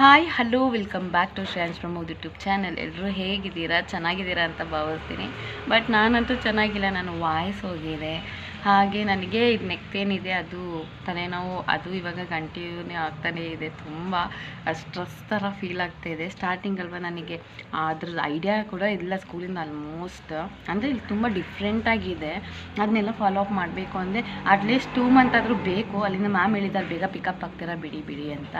Hi, hello, welcome back to Shreyansh Pramod YouTube channel. ಎಲ್ಲರೂ ಹೇಗಿದ್ದೀರಾ? ಚೆನ್ನಾಗಿದ್ದೀರಾ ಅಂತ ಭಾವಿಸ್ತೀನಿ. ಬಟ್ ನಾನಂತೂ ಚೆನ್ನಾಗಿಲ್ಲ, ನಾನು ವಾಯ್ಸ್ ಹೋಗಿದೆ. ಹಾಗೆ ನನಗೆ ಇದು ಇದೆ ಅದು ತಲೆನೋವು, ಅದು ಇವಾಗ ಕಂಟಿನ್ಯೂ ಆಗ್ತಾನೇ ಇದೆ. ತುಂಬ ಸ್ಟ್ರೆಸ್ ಥರ ಫೀಲ್ ಆಗ್ತಾ ಇದೆ. ಸ್ಟಾರ್ಟಿಂಗ್ ಅಲ್ವಾ ನನಗೆ? ಅದ್ರದ್ದು ಐಡಿಯಾ ಕೂಡ ಇಲ್ಲ ಸ್ಕೂಲಿಂದ ಆಲ್ಮೋಸ್ಟ್ ಅಂದರೆ ಇಲ್ಲಿ ತುಂಬ ಡಿಫ್ರೆಂಟಾಗಿದೆ ಅದನ್ನೆಲ್ಲ ಫಾಲೋ ಅಪ್ ಮಾಡಬೇಕು ಅಂದರೆ ಅಟ್ಲೀಸ್ಟ್ ಟೂ ಮಂತ್ ಆದರೂ ಬೇಕು. ಅಲ್ಲಿಂದ ಮ್ಯಾಮ್ ಹೇಳಿದ್ದಾರೆ ಬೇಗ ಪಿಕಪ್ ಆಗ್ತೀರಾ? ಬಿಡಿ ಬಿಡಿ ಅಂತ.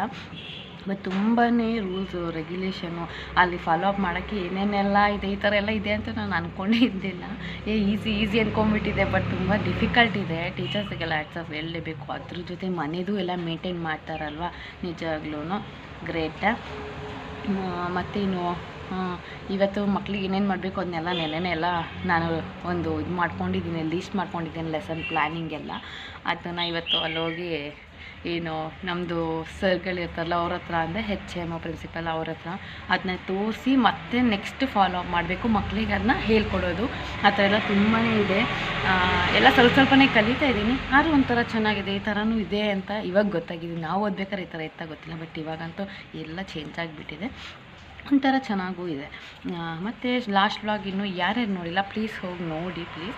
ಬಟ್ ತುಂಬಾ ರೂಲ್ಸು ರೆಗ್ಯುಲೇಷನು ಅಲ್ಲಿ ಫಾಲೋ ಅಪ್ ಮಾಡೋಕ್ಕೆ ಏನೇನೆಲ್ಲ ಇದೆ, ಈ ಥರ ಎಲ್ಲ ಇದೆ ಅಂತ ನಾನು ಅಂದ್ಕೊಂಡೇ ಇದ್ದಿಲ್ಲ ಏ ಈಸಿ ಈಸಿ ಅಂದ್ಕೊಂಬಿಟ್ಟಿದೆ ಬಟ್ ತುಂಬ ಡಿಫಿಕಲ್ಟ್ ಇದೆ. ಟೀಚರ್ಸಿಗೆಲ್ಲ ಆಫ್ ಹೇಳಲೇಬೇಕು. ಅದ್ರ ಜೊತೆ ಮನೆದು ಎಲ್ಲ ಮೇಂಟೈನ್ ಮಾಡ್ತಾರಲ್ವ? ನಿಜವಾಗ್ಲೂ ಗ್ರೇಟ ಮತ್ತೇನು ಇವತ್ತು ಮಕ್ಳಿಗೆ ಏನೇನು ಮಾಡಬೇಕು ಅದನ್ನೆಲ್ಲ ನೆಲೆನೇ ಎಲ್ಲ ನಾನು ಒಂದು ಇದು ಮಾಡ್ಕೊಂಡಿದ್ದೀನಿ ಲೀಸ್ಟ್ ಮಾಡ್ಕೊಂಡಿದ್ದೀನಿ ಲೆಸನ್ ಪ್ಲ್ಯಾನಿಂಗ್ ಎಲ್ಲ. ಅದನ್ನು ಇವತ್ತು ಅಲ್ಲೋಗಿ ಏನು ನಮ್ಮದು ಸರ್ಗಳಿರ್ತಾರಲ್ಲ ಅವ್ರ ಹತ್ರ ಅಂದರೆ ಹೆಚ್ ಎಂ ಪ್ರಿನ್ಸಿಪಲ್ ಅವ್ರ ಹತ್ರ. ಅದನ್ನ ತೋರಿಸಿ ಮತ್ತೆ ನೆಕ್ಸ್ಟ್ ಫಾಲೋ ಅಪ್ ಮಾಡಬೇಕು. ಮಕ್ಕಳಿಗೆ ಅದನ್ನ ಹೇಳ್ಕೊಡೋದು. ಆ ಥರ ಎಲ್ಲ ತುಂಬಾ ಇದೆ. ಎಲ್ಲ ಸ್ವಲ್ಪ ಸ್ವಲ್ಪನೇ ಕಲಿತಾ ಇದ್ದೀನಿ. ಆದರೂ ಒಂಥರ ಚೆನ್ನಾಗಿದೆ. ಈ ಥರನೂ ಇದೆ ಅಂತ ಇವಾಗ ಗೊತ್ತಾಗಿದೆ. ನಾವು ಓದ್ಬೇಕಾದ್ರೆ ಈ ಥರ ಇತ್ತ ಗೊತ್ತಿಲ್ಲ. ಬಟ್ ಇವಾಗಂತೂ ಎಲ್ಲ ಚೇಂಜ್ ಆಗಿಬಿಟ್ಟಿದೆ. ಒಂಥರ ಚೆನ್ನಾಗೂ ಇದೆ. ಮತ್ತು ಲಾಸ್ಟ್ ವ್ಲಾಗ್ ಇನ್ನೂ ಯಾರ್ಯಾರು ನೋಡಿಲ್ಲ ಪ್ಲೀಸ್ ಹೋಗಿ ನೋಡಿ ಪ್ಲೀಸ್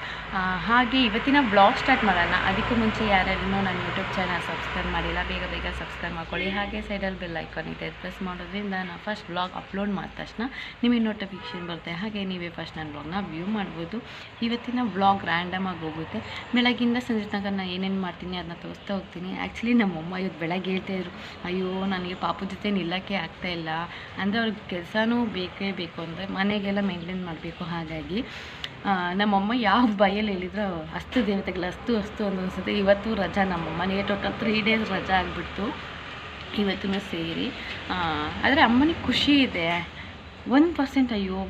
ಹಾಗೆ ಇವತ್ತಿನ ಬ್ಲಾಗ್ ಸ್ಟಾರ್ಟ್ ಮಾಡೋಣ. ಅದಕ್ಕೂ ಮುಂಚೆ ಯಾರ್ಯಾರು ನನ್ನ ಯೂಟ್ಯೂಬ್ ಚಾನಲ್ ಸಬ್ಸ್ಕ್ರೈಬ್ ಮಾಡಿಲ್ಲ, ಬೇಗ ಬೇಗ ಸಬ್ಸ್ಕ್ರೈಬ್ ಮಾಡ್ಕೊಳ್ಳಿ. ಹಾಗೆ ಸೈಡಲ್ಲಿ ಬೆಲ್ ಐಕಾನ್ ಇದೆ ಪ್ರೆಸ್ ಮಾಡೋದ್ರಿಂದ ನಾನು ಫಸ್ಟ್ ಬ್ಲಾಗ್ ಅಪ್ಲೋಡ್ ಮಾಡಿದ ತಕ್ಷಣ ನಿಮಗೆ ನೋಟಿಫಿಕೇಷನ್ ಬರುತ್ತೆ. ಹಾಗೆ ನೀವೇ ಫಸ್ಟ್ ನನ್ನ ಬ್ಲಾಗ್ನ ವ್ಯೂ ಮಾಡ್ಬೋದು. ಇವತ್ತಿನ ಬ್ಲಾಗ್ ರ್ಯಾಂಡಮ್ ಆಗಿ ಹೋಗುತ್ತೆ. ಬೆಳಗ್ಗಿಂದ ಸಂಜೆ ತನಕ ನಾನು ಏನೇನು ಮಾಡ್ತೀನಿ ಅದನ್ನ ತೋರಿಸ್ತಾ ಹೋಗ್ತೀನಿ. ಆ್ಯಕ್ಚುಲಿ ನಮ್ಮಮ್ಮ ಇವತ್ತು ಬೆಳಗ್ಗೆ ಹೇಳ್ತಾಯಿದ್ರು ಅಯ್ಯೋ, ನನಗೆ ಪಾಪು ಜೊತೆ ನಿಲ್ಲಕ್ಕೆ ಇಲ್ಲ. ಅಂದರೆ ಅವ್ರಿಗೆ ಕೆಲಸನೂ ಬೇಕೇ ಬೇಕು ಅಂದರೆ ಮನೆಗೆಲ್ಲ ಮೇಂಟೈನ್ ಮಾಡಬೇಕು ಹಾಗಾಗಿ ನಮ್ಮಮ್ಮ ಯಾವ ಬೈಯಲ್ಲಿ ಹೇಳಿದ್ರು ಅಸ್ತು ದೇವತೆಗಳು ಅಸ್ತು ಅಸ್ತು ಅನ್ಸುತ್ತೆ. ಇವತ್ತು ರಜಾ ನಮ್ಮಮ್ಮನಿಗೆ ಟೋಟಲ್ ತ್ರೀ ಡೇಸ್ ರಜಾ ಆಗಿಬಿಡ್ತು. ಇವತ್ತೂ ಸೇರಿ ಆದರೆ ಅಮ್ಮನಿಗೆ ಖುಷಿ ಇದೆ. ಒನ್ ಪರ್ಸೆಂಟ್ ಅಯ್ಯೋ,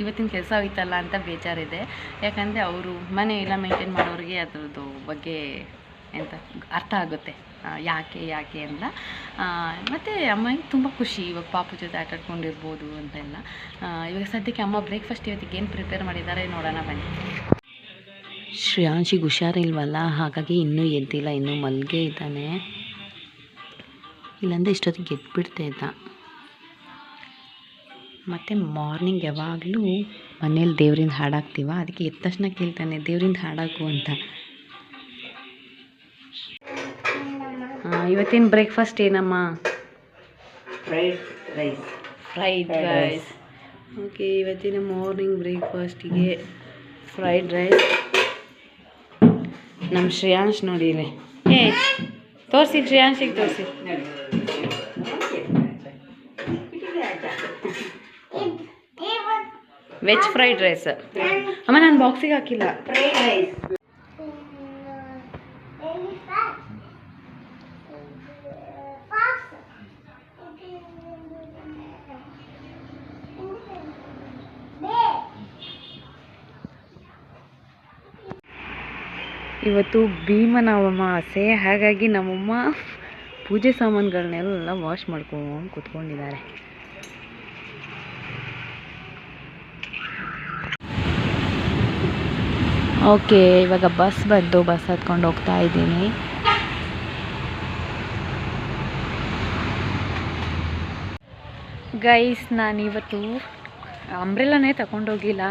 ಇವತ್ತಿನ ಕೆಲಸ ಹೋಯ್ತಲ್ಲ ಅಂತ ಬೇಜಾರಿದೆ. ಯಾಕಂದರೆ ಅವರು ಮನೆ ಎಲ್ಲ ಮೇಂಟೈನ್ ಮಾಡೋರಿಗೆ ಅದ್ರದ್ದು ಬಗ್ಗೆ ಎಂತ ಅರ್ಥ ಆಗುತ್ತೆ. ಯಾಕೆ ಯಾಕೆ ಅಂತ. ಮತ್ತು ಅಮ್ಮನಿಗೆ ತುಂಬ ಖುಷಿ. ಇವಾಗ ಪಾಪು ಜೊತೆ ಆಟಾಡ್ಕೊಂಡಿರ್ಬೋದು ಅಂತೆಲ್ಲ. ಇವಾಗ ಸದ್ಯಕ್ಕೆ ಅಮ್ಮ ಬ್ರೇಕ್ಫಾಸ್ಟ್ ಇವತ್ತಿಗೆ ಏನು ಪ್ರಿಪೇರ್ ಮಾಡಿದ್ದಾರೆ ನೋಡೋಣ ಬನ್ನಿ. ಶ್ರೇಯಾಂಶಿಗೆ ಹುಷಾರಿಲ್ವಲ್ಲ? ಹಾಗಾಗಿ ಇನ್ನೂ ಎದ್ದಿಲ್ಲ, ಇನ್ನೂ ಮಲ್ಗೆ ಇದ್ದಾನೆ. ಇಲ್ಲಾಂದರೆ ಇಷ್ಟೊತ್ತಿಗೆ ಎದ್ಬಿಡ್ತಾ ಇದ್ದ. ಮತ್ತು ಮಾರ್ನಿಂಗ್ ಯಾವಾಗಲೂ ಮನೇಲಿ ದೇವ್ರಿಂದ ಹಾಡಾಕ್ತೀವ? ಅದಕ್ಕೆ ಎದ್ದ ತಕ್ಷಣ ಕೇಳ್ತಾನೆ, ದೇವ್ರಿಂದ ಹಾಡಾಕು ಅಂತ. ಇವತ್ತಿನ ಬ್ರೇಕ್ಫಾಸ್ಟ್ ಏನಮ್ಮ? Fried rice fried rice okay ಇವತ್ತಿನ ಮಾರ್ನಿಂಗ್ ಬ್ರೇಕ್ಫಾಸ್ಟಿಗೆ ಫ್ರೈಡ್ ರೈಸ್ ನಮ್ಮ ಶ್ರೇಯಾಂಶ್ ನೋಡಿರಿ ಏ ತೋರಿಸಿ ಶ್ರೇಯಾಂಶಿಗೆ ತೋರಿಸಿ. ವೆಜ್ ಫ್ರೈಡ್ ರೈಸ್ ಅಮ್ಮ ನಾನು ಬಾಕ್ಸಿಗೆ ಹಾಕಿಲ್ಲ. ಫ್ರೈಡ್ ರೈಸ್ ಇವತ್ತು ಭೀಮನ ಅಮಾವಾಸ್ಯೆ ಹಾಗಾಗಿ ನಮ್ಮಮ್ಮ ಪೂಜೆ ಸಾಮಾನುಗಳನ್ನೆಲ್ಲ ವಾಶ್ ಮಾಡ್ಕೊಂಡು ಕೂತ್ಕೊಂಡಿದ್ದಾರೆ. ಓಕೆ, ಇವಾಗ ಬಸ್ ಬಂದು ಬಸ್ ಹತ್ಕೊಂಡು ಹೋಗ್ತಾ ಇದ್ದೀನಿ. ಗೈಸ್ ನಾನಿವತ್ತು ಅಂಬ್ರೆಲಾನೇ ತಗೊಂಡೋಗಿಲ್ಲ.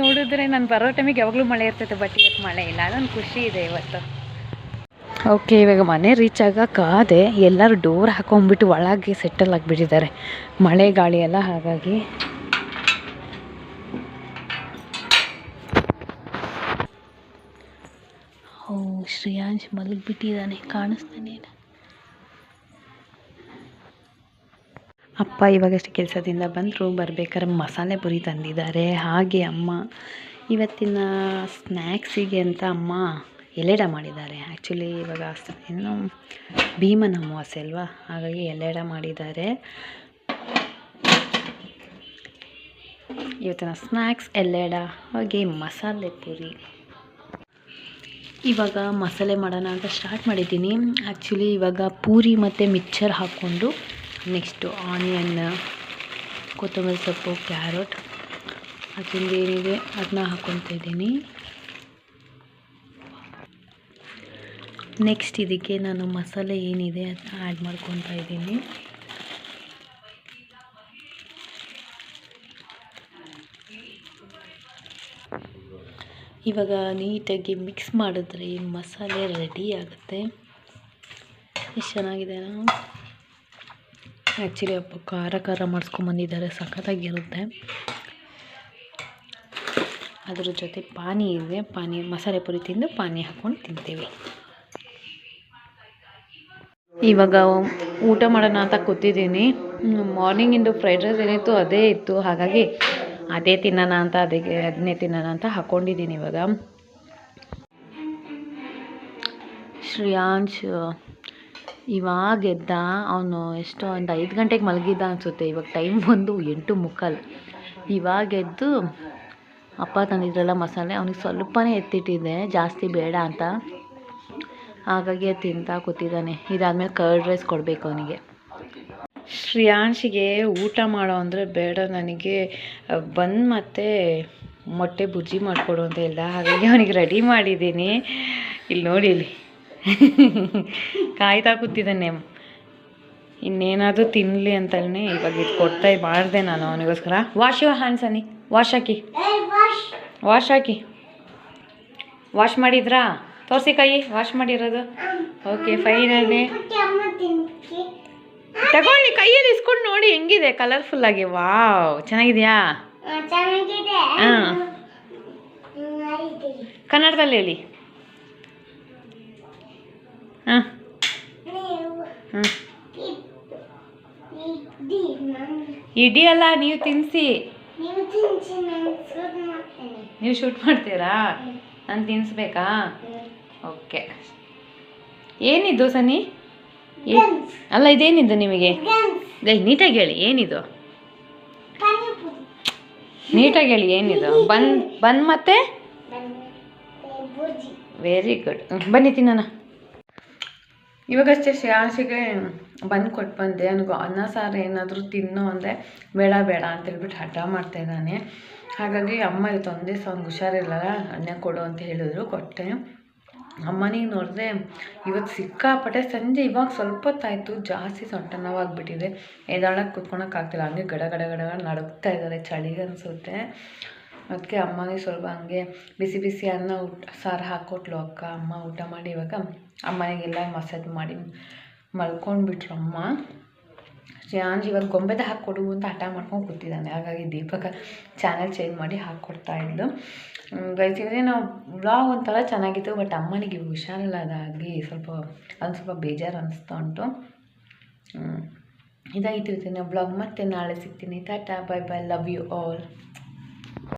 ನೋಡಿದ್ರೆ ನಾನು ಬರೋ ಟೈಮಿಗೆ ಯಾವಾಗಲೂ ಮಳೆ ಇರ್ತೈತೆ ಬಟ್ ಇವತ್ತು ಮಳೆ ಇಲ್ಲ. ಅದೊಂದು ಖುಷಿ ಇದೆ ಇವತ್ತು. ಓಕೆ ಇವಾಗ ಮನೆ ರೀಚ್ ಆಗೋಕ್ಕಾದೆ ಎಲ್ಲರೂ ಡೋರ್ ಹಾಕೊಂಡ್ಬಿಟ್ಟು ಒಳಗೆ ಸೆಟಲ್ ಆಗಿಬಿಟ್ಟಿದ್ದಾರೆ. ಮಳೆ, ಗಾಳಿ ಎಲ್ಲ ಹಾಗಾಗಿ. ಓ, ಶ್ರೇಯಾಂಶ್ ಮಲಗಿಬಿಟ್ಟಿದ್ದಾನೆ, ಕಾಣಿಸ್ತಾನೆ ಇಲ್ಲ ಅಪ್ಪ ಇವಾಗಷ್ಟೇ ಕೆಲಸದಿಂದ ಬಂದರು, ಬರ್ಬೇಕಾದ್ರೆ ಮಸಾಲೆ ಪುರಿ ತಂದಿದ್ದಾರೆ. ಹಾಗೆ ಅಮ್ಮ ಇವತ್ತಿನ ಸ್ನ್ಯಾಕ್ಸಿಗೆ ಅಂತ ಅಮ್ಮ ಎಲೆಡ ಮಾಡಿದ್ದಾರೆ. ಆ್ಯಕ್ಚುಲಿ ಇವಾಗ ಏನು ಭೀಮನ ಅಮಾವಾಸ್ಯೆ ಅಲ್ವಾ? ಹಾಗಾಗಿ ಎಲೆಡ ಮಾಡಿದ್ದಾರೆ. ಇವತ್ತಿನ ಸ್ನ್ಯಾಕ್ಸ್ ಎಲ್ಲೆಡ ಹಾಗೆ ಮಸಾಲೆ ಪುರಿ. ಇವಾಗ ಮಸಾಲೆ ಮಾಡೋಣ ಅಂತ ಸ್ಟಾರ್ಟ್ ಮಾಡಿದ್ದೀನಿ. ಆ್ಯಕ್ಚುಲಿ ಇವಾಗ ಪೂರಿ ಮತ್ತು ಮಿಕ್ಚರ್ ಹಾಕ್ಕೊಂಡು ನೆಕ್ಸ್ಟು ಆನಿಯನ್ ಕೊತ್ತಂಬರಿ ಸೊಪ್ಪು, ಕ್ಯಾರೆಟ್. ಅದರಿಂದ ಏನಿದೆ ಅದನ್ನ ಹಾಕ್ಕೊತಾ ಇದ್ದೀನಿ. ನೆಕ್ಸ್ಟ್ ಇದಕ್ಕೆ ನಾನು ಮಸಾಲೆ ಏನಿದೆ ಅದನ್ನ ಆ್ಯಡ್ ಮಾಡ್ಕೊತಾ ಇದ್ದೀನಿ. ಇವಾಗ ನೀಟಾಗಿ ಮಿಕ್ಸ್ ಮಾಡಿದ್ರೆ ಈ ಮಸಾಲೆ ರೆಡಿ ಆಗುತ್ತೆ. ಎಷ್ಟು ಚೆನ್ನಾಗಿದೆ ಆ್ಯಕ್ಚುಲಿ ಅಪ್ಪ ಖಾರ ಖಾರ ಮಾಡಿಸ್ಕೊಂಬಂದಿದ್ದಾರೆ ಸಖತ್ತಾಗಿರುತ್ತೆ. ಅದ್ರ ಜೊತೆ ಪಾನಿ ಇದೆ. ಪಾನಿ, ಮಸಾಲೆ ಪುರಿ ತಿಂದು ಪಾನಿ ಹಾಕ್ಕೊಂಡು ತಿಂತೀವಿ. ಇವಾಗ ಊಟ ಮಾಡೋಣ ಅಂತ ಕೂತಿದ್ದೀನಿ. ಮಾರ್ನಿಂಗಿಂದು ಫ್ರೈಡ್ ರೈಸ್ ಏನಿತ್ತು ಅದೇ ಇತ್ತು. ಹಾಗಾಗಿ ಅದೇ ತಿನ್ನೋಣ ಅಂತ ಅದಕ್ಕೆ ಅದನ್ನೇ ತಿನ್ನೋಣ ಅಂತ ಹಾಕ್ಕೊಂಡಿದ್ದೀನಿ ಇವಾಗ. ಶ್ರೇಯಾಂಶ್ ಇವಾಗ ಎದ್ದ, ಅವನು ಎಷ್ಟೋ ಒಂದು ಐದು ಗಂಟೆಗೆ ಮಲಗಿದ್ದ ಅನಿಸುತ್ತೆ. ಇವಾಗ ಟೈಮ್ ಬಂದು ಎಂಟು ಮುಕ್ಕಾಲು. ಇವಾಗ ಎದ್ದು ಅಪ್ಪ ತಂದಿದ್ರಲ್ಲ ಮಸಾಲೆ, ಅವನಿಗೆ ಸ್ವಲ್ಪನೇ ಎತ್ತಿಟ್ಟಿದ್ದೆ. ಜಾಸ್ತಿ ಬೇಡ ಅಂತ. ಹಾಗಾಗಿ ಅದು ತಿಂತಾ ಕೂತಿದ್ದಾನೆ. ಇದಾದಮೇಲೆ ಕರ್ಡ್ ರೈಸ್ ಕೊಡಬೇಕು ಅವನಿಗೆ. ಶ್ರೇಯಾಂಶಿಗೆ ಊಟ ಮಾಡೋ ಅಂದರೆ ಬೇಡ. ನನಗೆ ಬಂದು ಮತ್ತೆ ಮೊಟ್ಟೆ ಬುಜ್ಜಿ ಮಾಡಿಕೊಡು ಅಂತ ಹೇಳ್ದ. ಹಾಗಾಗಿ ಅವನಿಗೆ ರೆಡಿ ಮಾಡಿದ್ದೀನಿ. ಇಲ್ಲಿ ನೋಡಿ ಇಲ್ಲಿ. ಕಾಯ್ತಾ ಕೂತಿದ್ದಾನೆ. ಇನ್ನೇನಾದರೂ ತಿನ್ನಲಿ ಅಂತಲೇ ಇವಾಗ ಇದು ಕೊಡ್ತಾ ಮಾಡಿದೆ ನಾನು ಅವನಿಗೋಸ್ಕರ. ವಾಶ್ ಯುವ ಹ್ಯಾಂಡ್ಸ್ ಅನಿ ವಾಶ್ ಹಾಕಿ. ವಾಶ್ ಹಾಕಿ. ವಾಶ್ ಮಾಡಿದ್ರಾ? ತೋರಿಸಿ ಕೈ ವಾಶ್ ಮಾಡಿರೋದು. ಓಕೆ ಫೈನಲ್ಲಿ ತಗೊಳ್ಳಿ ಕೈಯಲ್ಲಿ ಇಸ್ಕೊಂಡು ನೋಡಿ ಹೆಂಗಿದೆ ಕಲರ್ಫುಲ್ ಆಗಿ. ವಾವ್ ಚೆನ್ನಾಗಿದೆಯಾ? ಹಾಂ ಕನ್ನಡದಲ್ಲಿ ಹೇಳಿ. ಹಾಂ. ಹಾಂ ಇಡಿಯಲ್ಲ ಅಲ್ಲ ನೀವು ತಿನ್ನಿಸಿ ನೀವು ಶೂಟ್ ಮಾಡ್ತೀರಾ? ನಾನು ತಿನ್ನಿಸ್ಬೇಕಾ ಓಕೆ. ಏನಿದು ಸನಿ ಅಲ್ಲ ಇದೇನಿದು ನಿಮಗೆ? ನೀಟಾಗಿ ಹೇಳಿ ಏನಿದು? ನೀಟಾಗಿ ಹೇಳಿ ಏನಿದು? ಬನ್ ಬನ್ ಮತ್ತೆ? ವೆರಿ ಗುಡ್ ಬನ್ನಿ ತಿನ್ನೋಣ. ಇವಾಗಷ್ಟೇ ಶ್ರೇಯಾಸಿಗೆ ಬಂದು ಕೊಟ್ಟು ಬಂದೆ. ನನಗೂ ಅನ್ನ, ಸಾರು ಏನಾದರೂ ತಿನ್ನು ಅಂದರೆ ಬೇಡ ಬೇಡ ಅಂತ ಹೇಳ್ಬಿಟ್ಟು ಹಠ ಮಾಡ್ತಾ ಇದ್ದಾನೆ. ಹಾಗಾಗಿ ಅಮ್ಮ ಇವತ್ತು ಒಂದೇ ಸಹ ಅವ್ನಿಗೆ ಹುಷಾರಿರಲ್ಲ ಅನ್ನ ಕೊಡು ಅಂತ ಹೇಳಿದ್ರು, ಕೊಟ್ಟೆ. ಅಮ್ಮನಿಗೆ ನೋಡಿದ್ರೆ ಇವತ್ತು ಸಿಕ್ಕಾಪಟ್ಟೆ ಸಂಜೆ ಇವಾಗ ಸ್ವಲ್ಪ ಹೊತ್ತಾಯಿತು. ಜಾಸ್ತಿ ಸೊಂಟ ನೋವಾಗಿಬಿಟ್ಟಿದೆ. ಎದಾಳಕ್ಕೆ ಕುತ್ಕೊಳಕ್ಕಾಗ್ತಿಲ್ಲ ಹಂಗೆ ಗಡ ಗಡ ಗಡ ನಡುಗ್ತಾ ಇದ್ದಾರೆ. ಚಳಿಗೆ ಅನಿಸುತ್ತೆ ಅದಕ್ಕೆ ಅಮ್ಮನಿಗೆ ಸ್ವಲ್ಪ ಹಂಗೆ ಬಿಸಿ ಬಿಸಿ ಅನ್ನ ಊಟ, ಸಾರು ಹಾಕ್ಕೊಟ್ಲು ಅಕ್ಕ, ಅಮ್ಮ ಊಟ ಮಾಡಿ ಇವಾಗ ಅಮ್ಮನಿಗೆಲ್ಲ ಮಸಾಜ್ ಮಾಡಿ ಮಲ್ಕೊಂಡ್ಬಿಟ್ರು ಅಮ್ಮ ಶ್ರೇಯಾಂಜ್ ಇವಾಗ ಗೊಂಬೆದ ಹಾಕ್ಕೊಡು ಅಂತ ಹಠ ಮಾಡ್ಕೊಂಡು ಕೂತಿದ್ದಾನೆ. ಹಾಗಾಗಿ ದೀಪಕ ಚಾನಲ್ ಚೇಂಜ್ ಮಾಡಿ ಹಾಕ್ಕೊಡ್ತಾ ಇದ್ಲು. ಗೈತಿದ್ರೆ ನಾವು ಬ್ಲಾಗ್ ಒಂಥರ ಚೆನ್ನಾಗಿತ್ತು ಬಟ್ ಅಮ್ಮನಿಗೆ ಹುಷಾರಿಲ್ಲದಾಗಿ ಸ್ವಲ್ಪ ಒಂದು ಸ್ವಲ್ಪ ಬೇಜಾರು ಅನಿಸ್ತಾ ಉಂಟು. ಇದಾಗಿತ್ತು ನಾವು ಬ್ಲಾಗ್ ಮತ್ತೆ ನಾಳೆ ಸಿಗ್ತೀನಿ. Tata bye bye love you all